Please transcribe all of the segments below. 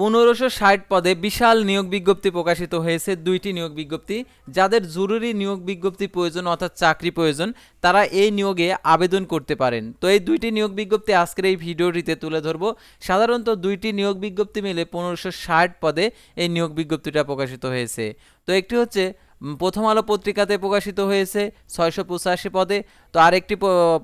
পনেরোশো ষাট পদে বিশাল নিয়োগ বিজ্ঞপ্তি প্রকাশিত হয়েছে দুইটি নিয়োগ বিজ্ঞপ্তি। যাদের জরুরি নিয়োগ বিজ্ঞপ্তি প্রয়োজন অর্থাৎ চাকরি প্রয়োজন, তারা এই নিয়োগে আবেদন করতে পারেন। তো এই দুইটি নিয়োগ বিজ্ঞপ্তি আজকের এই ভিডিওটিতে তুলে ধরব। সাধারণত দুইটি নিয়োগ বিজ্ঞপ্তি মিলে পনেরোশো ষাট পদে এই নিয়োগ বিজ্ঞপ্তিটা প্রকাশিত হয়েছে। তো একটি হচ্ছে প্রথম আলো পত্রিকাতে প্রকাশিত হয়েছে ছয়শো পঁচাশি পদে। তো আরেকটি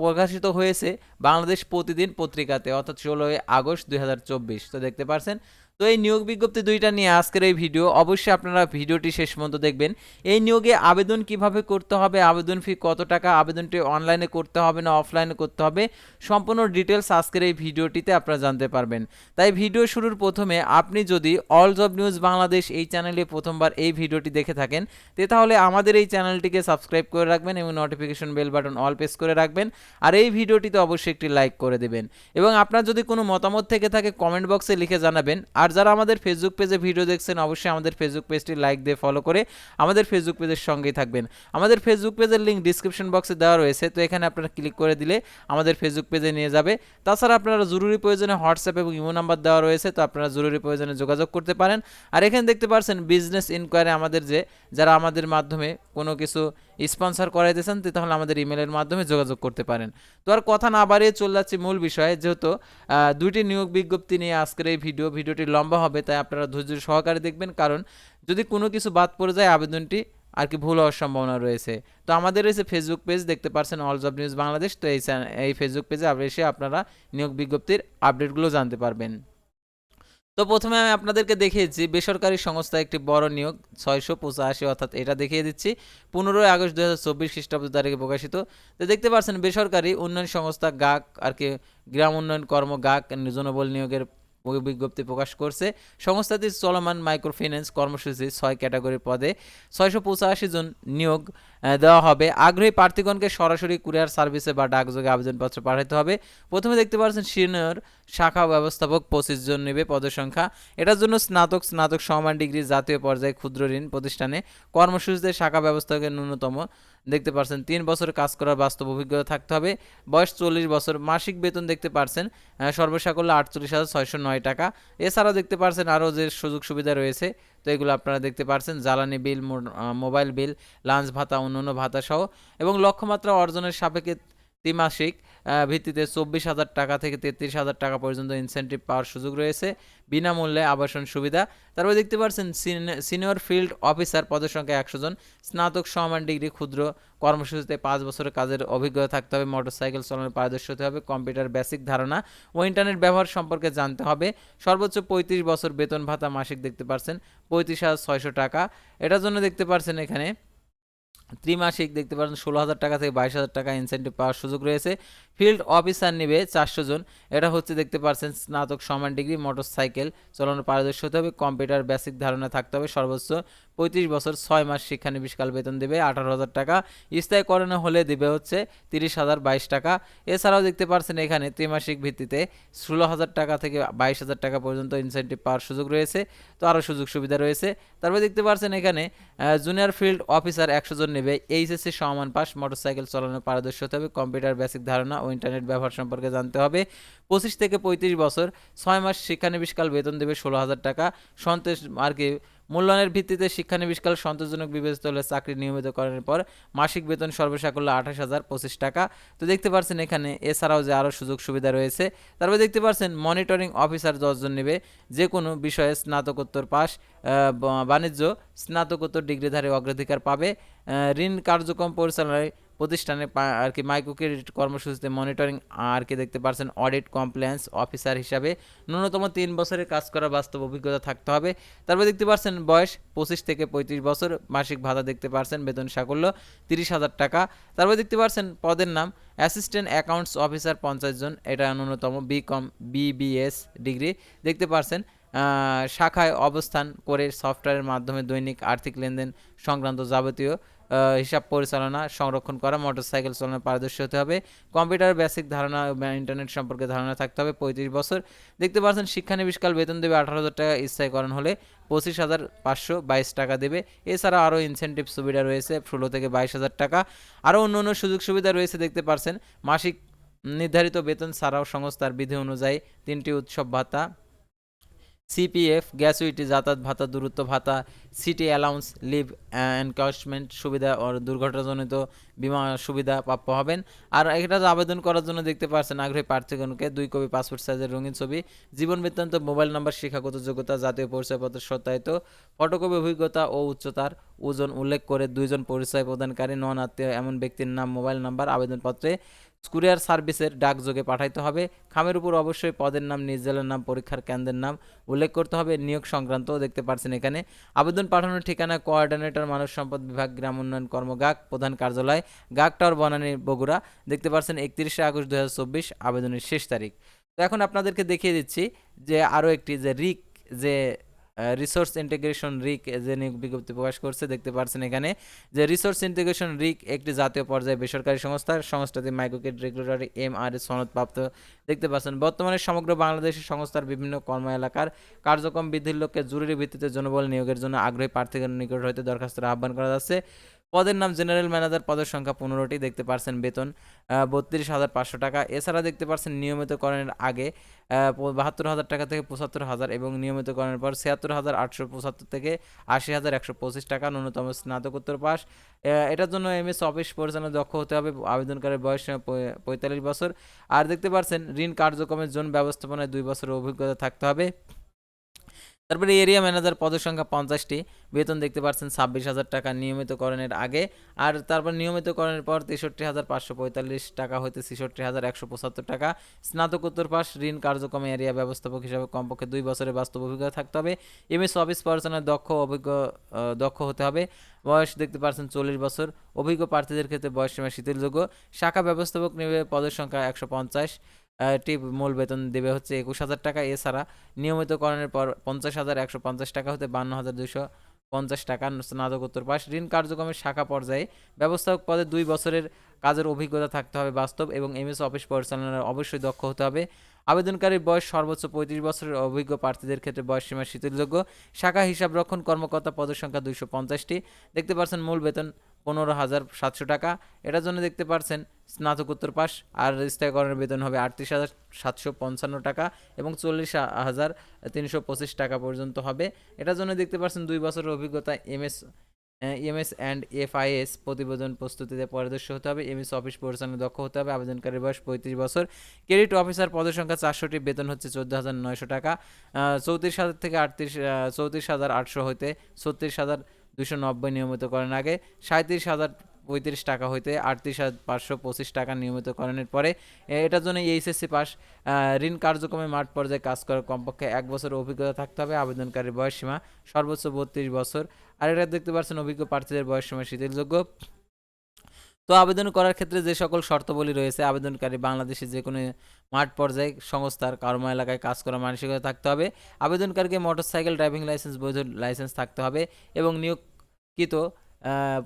প্রকাশিত হয়েছে বাংলাদেশ প্রতিদিন পত্রিকাতে, অর্থাৎ ষোলোই আগস্ট দুই হাজার চব্বিশ। তো দেখতে পারছেন তো এই নিয়োগ বিজ্ঞপ্তি দুইটা নিয়ে আজকের এই ভিডিও। অবশ্যই আপনারা ভিডিওটি শেষ পর্যন্ত দেখবেন। এই নিয়োগে আবেদন কীভাবে করতে হবে, আবেদন ফি কত টাকা, আবেদনটি অনলাইনে করতে হবে না অফলাইনে করতে হবে, সম্পূর্ণ ডিটেলস আজকের এই ভিডিওটিতে আপনারা জানতে পারবেন। তাই ভিডিও শুরুর প্রথমে আপনি যদি অল জব নিউজ বাংলাদেশ এই চ্যানেলে প্রথমবার এই ভিডিওটি দেখে থাকেন, তে তাহলে আমাদের এই চ্যানেলটিকে সাবস্ক্রাইব করে রাখবেন এবং notification bell button all press করে রাখবেন আর এই ভিডিওটিতে অবশ্যই একটি লাইক করে দেবেন। এবং আপনার যদি কোনো মতামত থেকে থাকে, কমেন্ট বক্সে লিখে জানাবেন আর যারা আমাদের ফেসবুক পেজে ভিডিও দেখছেন, অবশ্যই আমাদের ফেসবুক পেজটি লাইক দিয়ে ফলো করে আমাদের ফেসবুক পেজের সঙ্গেই থাকবেন। আমাদের ফেসবুক পেজের লিঙ্ক ডিসক্রিপশন বক্সে দেওয়া রয়েছে, তো এখানে আপনারা ক্লিক করে দিলে আমাদের ফেসবুক পেজে নিয়ে যাবে। তাছাড়া আপনারা জরুরি প্রয়োজনে হোয়াটসঅ্যাপ এবং ইমো নাম্বার দেওয়া রয়েছে, তো আপনারা জরুরি প্রয়োজনে যোগাযোগ করতে পারেন। আর এখানে দেখতে পাচ্ছেন বিজনেস ইনকোয়ারি আমাদের যে, যারা আমাদের মাধ্যমে কোনো কিছু স্পন্সর করাইতেছেন তাহলে আমাদের ইমেলের মাধ্যমে যোগাযোগ করতে পারেন। তো আর কথা না বাড়িয়ে চলে যাচ্ছি মূল বিষয়ে, যেহেতু দুইটি নিয়োগ বিজ্ঞপ্তি নিয়ে আজকের এই ভিডিও ভিডিওটি লম্বা হবে, তাই আপনারা ধৈর্য সহকারে দেখবেন, কারণ যদি কোনো কিছু বাদ পড়ে যায়, আবেদনটি আর কি ভুল হওয়ার সম্ভাবনা রয়েছে। তো আমাদের রয়েছে ফেসবুক পেজ দেখতে পাচ্ছেন অল জব নিউজ বাংলাদেশ তো এই এই ফেসবুক পেজে এসে আপনারা নিয়োগ বিজ্ঞপ্তির আপডেটগুলো জানতে পারবেন। তো প্রথমে আমি আপনাদেরকে দেখিয়েছি, বেসরকারি সংস্থা একটি বড় নিয়োগ, ছয়শো পঁচাশি অর্থাৎ এটা দেখিয়ে দিচ্ছি। পনেরোই আগস্ট দু হাজার চব্বিশ খ্রিস্টাব্দ তারিখে প্রকাশিত। তো দেখতে পাচ্ছেন, বেসরকারি উন্নয়ন সংস্থা গাক আর কি গ্রাম উন্নয়ন কর্ম গাক জনবল নিয়োগের বিজ্ঞপ্তি প্রকাশ করছে। সংস্থাটির চলমান মাইক্রো ফিন্যান্স কর্মসূচি ছয় ক্যাটাগরি পদে ছয়শো পঁচাশি জন নিয়োগ দেওয়া হবে। আগ্রহী প্রার্থীগণকে সরাসরি কুরিয়ার সার্ভিসে বা ডাকযোগে আবেদনপত্র পাঠাতে হবে। প্রথমে দেখতে পাচ্ছেন, সিনিয়র শাখা ব্যবস্থাপক পঁচিশ জন নেবে পদের সংখ্যা। এটার জন্য স্নাতক স্নাতক সমান ডিগ্রি জাতীয় পর্যায়ে ক্ষুদ্র ঋণ প্রতিষ্ঠানে কর্মসূচিতে শাখা ব্যবস্থাপকের ন্যূনতম, দেখতে পারছেন, তিন বছর কাজ করার বাস্তব অভিজ্ঞতা থাকতে হবে। বয়স চল্লিশ বছর, মাসিক বেতন দেখতে পারছেন সর্বসাকল্য আটচল্লিশ হাজার ছয়শো নয় টাকা। এছাড়াও দেখতে পারছেন, আরও যে সুযোগ সুবিধা রয়েছে, তো এগুলো আপনারা দেখতে পারছেন, জ্বালানি বিল মোবাইল বিল, লাঞ্চ ভাতা, অন্যান্য ভাতা সহ। এবং লক্ষ্যমাত্রা অর্জনের সাপেক্ষে ত্রিমাসিক ভিত্তিতে চব্বিশ হাজার টাকা থেকে তেত্রিশ হাজার টাকা পর্যন্ত ইনসেন্টিভ পাওয়ার সুযোগ রয়েছে। বিনামূল্যে আবাসন সুবিধা। তারপরে দেখতে পাচ্ছেন সিনিয়র ফিল্ড অফিসার পদের সংখ্যা একশো জন। স্নাতক সমান ডিগ্রি ক্ষুদ্র কর্মসূচিতে পাঁচ বছরের কাজের অভিজ্ঞতা থাকতে হবে মোটরসাইকেল চালানোর পারদর্শী হতে হবে কম্পিউটার বেসিক ধারণা ও ইন্টারনেট ব্যবহার সম্পর্কে জানতে হবে। সর্বোচ্চ পঁয়ত্রিশ বছর বেতন ভাতা মাসিক দেখতে পারছেন পঁয়ত্রিশ হাজার ছয়শো টাকা। এটার জন্য দেখতে পারছেন এখানে ত্রিমাসিক দেখতে পারেন ষোলো হাজার টাকা থেকে বাইশ হাজার টাকা ইনসেন্টিভ পাওয়ার সুযোগ রয়েছে। ফিল্ড অফিসার নেবে চারশো জন। এটা হচ্ছে দেখতে পারছেন স্নাতক সমান ডিগ্রি মোটর সাইকেল চালানোর পারদর্শী হতে হবে কম্পিউটার বেসিক ধারণা থাকতে হবে, সর্বোচ্চ পঁয়ত্রিশ বছর ছয় মাস শিক্ষানবিশকাল বেতন দেবে আঠারো হাজার টাকা। স্থায়ীকরণে হলে দেবে হচ্ছে তিরিশ হাজার বাইশ টাকা। এছাড়াও দেখতে পাচ্ছেন এখানে ত্রিমাসিক ভিত্তিতে ষোলো হাজার টাকা থেকে বাইশ হাজার টাকা পর্যন্ত ইনসেন্টিভ পাওয়ার সুযোগ রয়েছে। তো আরও সুযোগ সুবিধা রয়েছে। তারপরে দেখতে পাচ্ছেন এখানে জুনিয়র ফিল্ড অফিসার একশো জন নেবে। এইচএসসি সমান পাস মোটরসাইকেল চালানোর পারদর্শী হতে হবে। কম্পিউটার বেসিক ধারণা ও ইন্টারনেট ব্যবহার সম্পর্কে জানতে হবে। পঁচিশ থেকে পঁয়ত্রিশ বছর, ছয় মাস শিক্ষানবিশকাল বেতন দেবে ষোলো হাজার টাকা। সন্তোষ আর কি মূল্যায়নের ভিত্তিতে শিক্ষানবিশকাল সন্তোষজনক বিবেচিত হলে চাকরি নিয়মিতকরণের পর মাসিক বেতন সর্বসাকল্য আঠাশ হাজার পঁচিশ টাকা। তো দেখতে পাচ্ছেন এখানে, এছাড়াও যে আরও সুযোগ সুবিধা রয়েছে, তারপরে দেখতে পাচ্ছেন মনিটরিং অফিসার দশজন নেবে, যে কোনো বিষয়ে স্নাতকোত্তর পাস বাণিজ্য স্নাতকোত্তর ডিগ্রিধারী অগ্রাধিকার পাবে। ঋণ কার্যক্রম পরিচালনায় প্রতিষ্ঠানে আর কি মাইক্রো ক্রেডিট কর্মসূচিতে মনিটরিং আর কি দেখতে পারছেন অডিট কমপ্লায়েন্স অফিসার হিসাবে ন্যূনতম তিন বছরের কাজ করার বাস্তব অভিজ্ঞতা থাকতে হবে। তারপর দেখতে পারছেন, বয়স পঁচিশ থেকে পঁয়ত্রিশ বছর, মাসিক ভাতা দেখতে পারছেন, বেতন সাকল্য তিরিশ হাজার টাকা। তারপর দেখতে পারছেন, পদের নাম অ্যাসিস্ট্যান্ট অ্যাকাউন্টস অফিসার পঞ্চাশ জন, এটা ন্যূনতম বি কম বিবিএস ডিগ্রি দেখতে পারছেন শাখায় অবস্থান করে সফটওয়্যারের মাধ্যমে দৈনিক আর্থিক লেনদেন সংক্রান্ত যাবতীয় হিসাব পরিচালনা, সংরক্ষণ করা মোটরসাইকেল চালানোর পারদর্শী হতে হবে। কম্পিউটার বেসিক ধারণা ইন্টারনেট সম্পর্কে ধারণা থাকতে হবে পঁয়ত্রিশ বছর। দেখতে পাচ্ছেন, শিক্ষানবিশকাল বেতন দেবে আঠারো হাজার টাকা, স্থায়ীকরণ হলে পঁচিশ হাজার পাঁচশো বাইশ টাকা দেবে। এছাড়া আরও ইনসেন্টিভ সুবিধা রয়েছে, ষোলো থেকে বাইশ হাজার টাকা। আরও অন্য অন্য সুযোগ সুবিধা রয়েছে, দেখতে পাচ্ছেন। মাসিক নির্ধারিত বেতন ছাড়াও সংস্থার বিধি অনুযায়ী তিনটি উৎসব ভাতা সিপিএফ গ্যাসুইটি যাতায়াত ভাতা, দূরত্ব ভাতা সিটি অ্যালাউন্স লিভ এনকাউসমেন্ট সুবিধা ও দুর্ঘটনাজনিত বিমা সুবিধা প্রাপ্য হবেন। আর এটা আবেদন করার জন্য দেখতে পাচ্ছেন আগ্রহী প্রার্থীগণকে দুই কপি পাসপোর্ট সাইজের রঙিন ছবি, জীবন বৃত্তান্ত, মোবাইল নাম্বার, শিক্ষাগত যোগ্যতা, জাতীয় পরিচয়পত্র সত্যায়িত, ফটোকপি, অভিজ্ঞতা ও উচ্চতার ওজন উল্লেখ করে দুইজন পরিচয় প্রদানকারী, নন আত্মীয় এমন ব্যক্তির নাম, মোবাইল নাম্বার, আবেদনপত্রে কুরিয়ার সার্ভিসের ডাকযোগে পাঠাইতে হবে। খামের উপর অবশ্যই পদের নাম নিজ জেলার নাম, পরীক্ষার কেন্দ্রের নাম উল্লেখ করতে হবে। নিয়োগ সংক্রান্ত দেখতে পাচ্ছেন এখানে। আবেদন পাঠানোর ঠিকানা কোঅর্ডিনেটর, মানব সম্পদ বিভাগ, গ্রাম উন্নয়ন কর্মগাক প্রধান কার্যালয় গাক টাওয়ার, বনানী, বগুড়া। দেখতে পাচ্ছেন একত্রিশে আগস্ট দু হাজার চব্বিশ আবেদনের শেষ তারিখ। তো এখন আপনাদেরকে দেখিয়ে দিচ্ছি যে আরও একটি যে রিক, যে রিসোর্স ইন্টিগ্রেশন রিক যে নিয়োগ বিজ্ঞপ্তি প্রকাশ করছে, দেখতে পাচ্ছেন এখানে যে রিসোর্স ইন্টিগ্রেশন রিক একটি জাতীয় পর্যায়ে বেসরকারি সংস্থা, সংস্থাটি মাইক্রোকেট রেগুলেটরি এম আর সনদপ্রাপ্ত। দেখতে পাচ্ছেন, বর্তমানে সমগ্র বাংলাদেশের সংস্থার বিভিন্ন কর্ম এলাকার কার্যক্রম বৃদ্ধির লক্ষ্যে জরুরি ভিত্তিতে জনবল নিয়োগের জন্য আগ্রহী প্রার্থীদের নিকট হইতে দরখাস্তের আহ্বান করা যাচ্ছে। পদের নাম জেনারেল ম্যানেজার পদের সংখ্যা পনেরোটি, দেখতে পারছেন বেতন বত্রিশ হাজার পাঁচশো টাকা। এছাড়া দেখতে পারছেন নিয়মিতকরণের আগে বাহাত্তর হাজার টাকা থেকে পঁচাত্তর হাজার এবং নিয়মিতকরণের পর ছিয়াত্তর হাজার আটশো পঁচাত্তর থেকে আশি হাজার একশো পঁচিশ টাকা ন্যূনতম স্নাতকোত্তর পাস। এটার জন্য এম এস অফিস পরিচালনা দক্ষ হতে হবে। আবেদনকারীর বয়স পঁয়তাল্লিশ বছর। আর দেখতে পারছেন, ঋণ কার্যক্রমের জন্য ব্যবস্থাপনায় দুই বছরের অভিজ্ঞতা থাকতে হবে। তারপরে এরিয়া ম্যানেজার পদের সংখ্যা পঞ্চাশটি। বেতন দেখতে পাচ্ছেন ছাব্বিশ হাজার টাকা নিয়মিতকরণের আগে। আর তারপর নিয়মিতকরণের পর তেষট্টি হাজার পাঁচশো পঁয়তাল্লিশ টাকা হইতে ছেষট্টি হাজার একশো পঁচাত্তর টাকা। স্নাতকোত্তর পাস ঋণ কার্যক্রমে এরিয়া ব্যবস্থাপক হিসাবে কমপক্ষে দুই বছরের বাস্তব অভিজ্ঞতা থাকতে হবে। এম এমএস অফিস পরিচালনায় দক্ষ অভিজ্ঞ দক্ষ হতে হবে। বয়স দেখতে পাচ্ছেন চল্লিশ বছর। অভিজ্ঞ প্রার্থীদের ক্ষেত্রে বয়স সীমা শিথিলযোগ্য। শাখা ব্যবস্থাপক নেবে পদের সংখ্যা একশো পঞ্চাশ। টি মূল বেতন দেবে হচ্ছে একুশ হাজার টাকা। এছাড়া নিয়মিতকরণের পর পঞ্চাশ হাজার একশো পঞ্চাশ টাকা হতে বান্ন হাজার দুশো পঞ্চাশ টাকা স্নাতকোত্তর পাস ঋণ কার্যক্রমের শাখা পর্যায়ে ব্যবস্থাপক পদে দুই বছরের কাজের অভিজ্ঞতা থাকতে হবে বাস্তব এবং এমএস অফিস পরিচালনার অবশ্যই দক্ষ হতে হবে। আবেদনকারীর বয়স সর্বোচ্চ পঁয়ত্রিশ বছরের অভিজ্ঞ প্রার্থীদের ক্ষেত্রে বয়স সীমা শিথিলযোগ্য শাখা হিসাব রক্ষণ কর্মকর্তা পদের সংখ্যা দুইশো পঞ্চাশটি। দেখতে পাচ্ছেন মূল বেতন পনেরো হাজার সাতশো টাকা। এটার জন্য দেখতে পারছেন স্নাতকোত্তর পাস, আর স্থায়ীকরণের বেতন হবে আটত্রিশ হাজার সাতশো পঞ্চান্ন টাকা এবং চল্লিশ হাজার তিনশো পঁচিশ টাকা পর্যন্ত হবে। এটার জন্য দেখতে পারছেন দুই বছরের অভিজ্ঞতা এমএস এমএস অ্যান্ড এফআইএস প্রতিবেদন প্রস্তুতিতে পরিদর্শক হতে হবে। এমএস অফিস পরিচালনা দক্ষ হতে হবে। আবেদনকারীর বয়স পঁয়ত্রিশ বছর। ক্রেডিট অফিসার পদের সংখ্যা চারশোটি। বেতন হচ্ছে চোদ্দ হাজার নয়শো টাকা। চৌত্রিশ হাজার থেকে আটত্রিশ চৌত্রিশ হাজার আটশো হইতে ছত্রিশ হাজার দুশো নব্বই নিয়মিত করেন। আগে সাঁত্রিশ হাজার পঁয়ত্রিশ টাকা হইতে আটত্রিশ হাজার পাঁচশো পঁচিশ টাকা নিয়মিতকরণের পরে এটার জন্য এইচএসসি পাস। ঋণ কার্যক্রমে মাঠ পর্যায়ে কাজ করার কমপক্ষে এক বছর অভিজ্ঞতা থাকতে হবে, আবেদনকারীর বয়সসীমা সর্বোচ্চ বত্রিশ বছর। আর এটা দেখতে পাচ্ছেন অভিজ্ঞ প্রার্থীদের বয়সসীমা শিথিলযোগ্য। তো আবেদন করার ক্ষেত্রে যে সকল শর্তাবলী রয়েছে, আবেদনকারী বাংলাদেশে যে কোনো মাঠ পর্যায়ে সংস্থার কর্ম এলাকায় কাজ করা মানসিকতা থাকতে হবে। আবেদনকারীকে মোটরসাইকেল, ড্রাইভিং লাইসেন্স, বৈধ লাইসেন্স থাকতে হবে এবং নিয়োগকৃত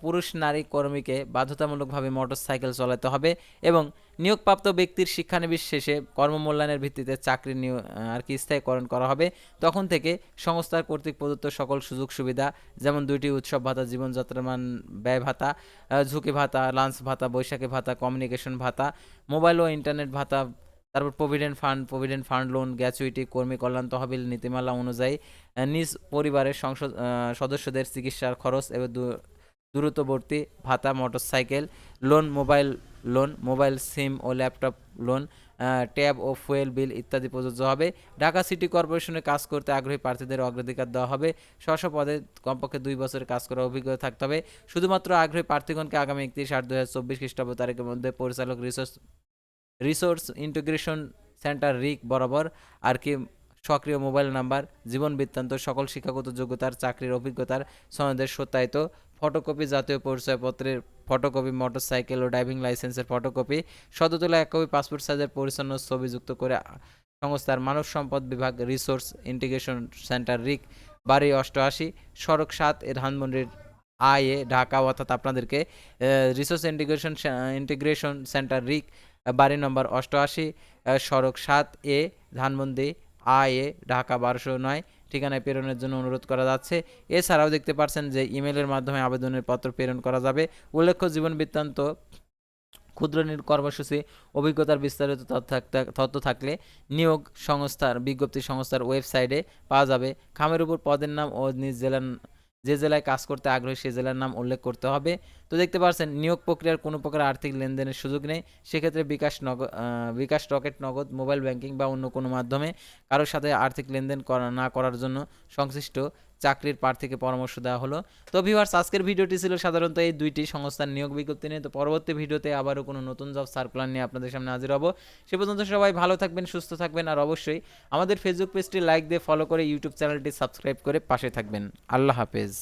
পুরুষ নারী কর্মীকে বাধ্যতামূলকভাবে মোটরসাইকেল চলাতে হবে এবং নিয়োগপ্রাপ্ত ব্যক্তির শিক্ষানবিশ শেষে কর্মমূল্যায়নের ভিত্তিতে চাকরি নিয়োগ আর কি স্থায়ীকরণ করা হবে। তখন থেকে সংস্থার কর্তৃক প্রদত্ত সকল সুযোগ সুবিধা, যেমন দুইটি উৎসব ভাতা, জীবনযাত্রার মান, ব্যয় ভাতা ঝুঁকি ভাতা লাঞ্চ ভাতা, বৈশাখী ভাতা কমিউনিকেশন ভাতা মোবাইল ও ইন্টারনেট ভাতা তারপর provident fund provident fund loan gratuity কর্মী কল্যাণ, তহবিল, নীতিমালা অনুযায়ী নিজ পরিবারের সংসদ সদস্যদের চিকিৎসার খরচ এবং দূরত্ববর্তী ভাতা, motorcycle loan mobile loan mobile SIM ও ল্যাপটপ লোন ট্যাব ও ফুয়েল বিল ইত্যাদি প্রযোজ্য হবে। ঢাকা সিটি কর্পোরেশনে কাজ করতে আগ্রহী প্রার্থীদের অগ্রাধিকার দেওয়া হবে। স্ব পদে কমপক্ষে দুই বছরের কাজ করার অভিজ্ঞতা থাকতে হবে। শুধুমাত্র আগ্রহী প্রার্থীগণকে আগামী একত্রিশ আট দু হাজার চব্বিশ খ্রিস্টাব্দ তারিখের মধ্যে পরিচালক resource resource integration centre RIC বরাবর আর কি সক্রিয় মোবাইল নাম্বার, জীবন বৃত্তান্ত, সকল শিক্ষাগত যোগ্যতার, চাকরির অভিজ্ঞতার সনদের সত্যায়িত, ফটোকপি জাতীয় পরিচয়পত্রের ফটোকপি, মোটরসাইকেল ও ড্রাইভিং লাইসেন্সের ফটোকপি সদতলা এক কপি, পাসপোর্ট সাইজের পরিচ্ছন্ন ছবি যুক্ত করে সংস্থার মানব সম্পদ বিভাগ রিসোর্স ইন্টিগ্রেশন সেন্টার রিক বাড়ি অষ্টআশি, সড়ক সাত, এর ধানমন্ডির আয়ে ঢাকা, অর্থাৎ আপনাদেরকে resource integration integration centre RIC বাড়ি নম্বর অষ্টআশি সড়ক সাত এ ধানমন্দি এ, ঢাকা বারোশো নয়, ঠিকানায় প্রেরণের জন্য অনুরোধ করা যাচ্ছে। এছাড়াও দেখতে পাচ্ছেন যে ইমেলের মাধ্যমে আবেদনের পত্র প্রেরণ করা যাবে। উল্লেখ্য, জীবন বৃত্তান্ত, ক্ষুদ্র কর্মসূচি, অভিজ্ঞতার বিস্তারিত তথ্য তথ্য থাকলে নিয়োগ সংস্থার, বিজ্ঞপ্তি সংস্থার ওয়েবসাইটে পাওয়া যাবে। খামের উপর পদের নাম ও নিজ জেলার যে জেলায় কাজ করতে আগ্রহী সে জেলার নাম উল্লেখ করতে হবে। তো দেখতে পাচ্ছেন, নিয়োগ প্রক্রিয়ার কোনো প্রকার আর্থিক লেনদেনের সুযোগ নেই। সেক্ষেত্রে bKash Nagad bKash Rocket Nagad, mobile banking বা অন্য কোনো মাধ্যমে কারোর সাথে আর্থিক লেনদেন করা, না করার জন্য সংশ্লিষ্ট চাকরির প্রার্থীকে পরামর্শ দেওয়া হলো। তো ভিউয়ার্স আজকের ভিডিওটি ছিল সাধারণত এই দুইটি সংস্থার নিয়োগ বিজ্ঞপ্তি নিয়ে। তো পরবর্তী ভিডিওতে আবারও কোনো নতুন জব সার্কুলার নিয়ে আপনাদের সামনে হাজির হব। সে পর্যন্ত সবাই ভালো থাকবেন, সুস্থ থাকবেন আর অবশ্যই আমাদের ফেসবুক পেজটি লাইক দিয়ে ফলো করে ইউটিউব চ্যানেলটি সাবস্ক্রাইব করে পাশে থাকবেন। আল্লাহ হাফেজ।